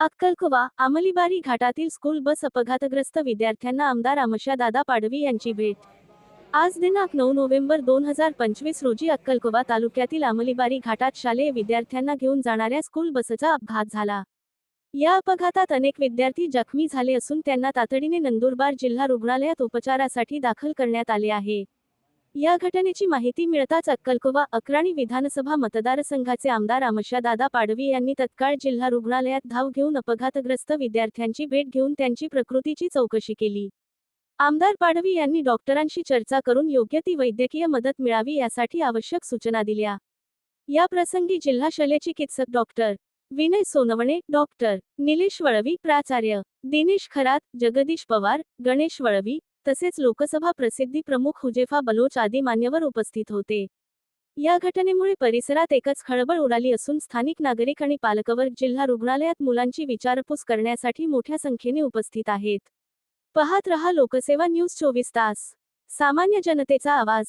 अक्कलकुवा आमलीबारी घाटातील school bus अपघातग्रस्त विद्यार्थ्यांना आमदार आमशादादा पाडवी यांची भेट. आज दिनांक नऊ नोव्हेंबर दोन हजार पंचवीस रोजी अक्कलकुवा तालुक्यातील आमलीबारी घाटात शालेय विद्यार्थ्यांना घेऊन जाणाऱ्या स्कूल बसचा अपघात झाला. या अपघातात अनेक विद्यार्थी जखमी झाले असून त्यांना तातडीने नंदुरबार जिल्हा रुग्णालयात उपचारासाठी दाखल करण्यात आले आहे. या घटनेची माहिती मिळताच अक्कलकोवा अक्राणी विधानसभा मतदारसंघाचे आमदार आमशादादा पाडवी यांनी तत्काळ जिल्हा रुग्णालयात धाव घेऊन अपघातग्रस्त विद्यार्थ्यांची भेट घेऊन त्यांची प्रकृतीची चौकशी केली. आमदार पाडवी यांनी डॉक्टरांशी चर्चा करून योग्य ती वैद्यकीय मदत मिळावी यासाठी आवश्यक सूचना दिल्या. या प्रसंगी जिल्हा शल्यचिकित्सक डॉक्टर विनय सोनवणे डॉक्टर निलेश वळवी प्राचार्य दिनेश खरात जगदीश पवार गणेश वळवी तसेच लोकसभा प्रसिद्धी प्रमुख हुजेफा बलोच आदी मान्यवर उपस्थित होते. या घटनेमुळे परिसरात एकच खळबळ उडाली असून स्थानिक नागरिक आणि पालकवर जिल्हा रुग्णालयात मुलांची विचारपूस करण्यासाठी मोठ्या संख्येने उपस्थित आहेत. पाहत रहा लोकसेवा न्यूज चोवीस तास. सामान्य जनतेचा आवाज.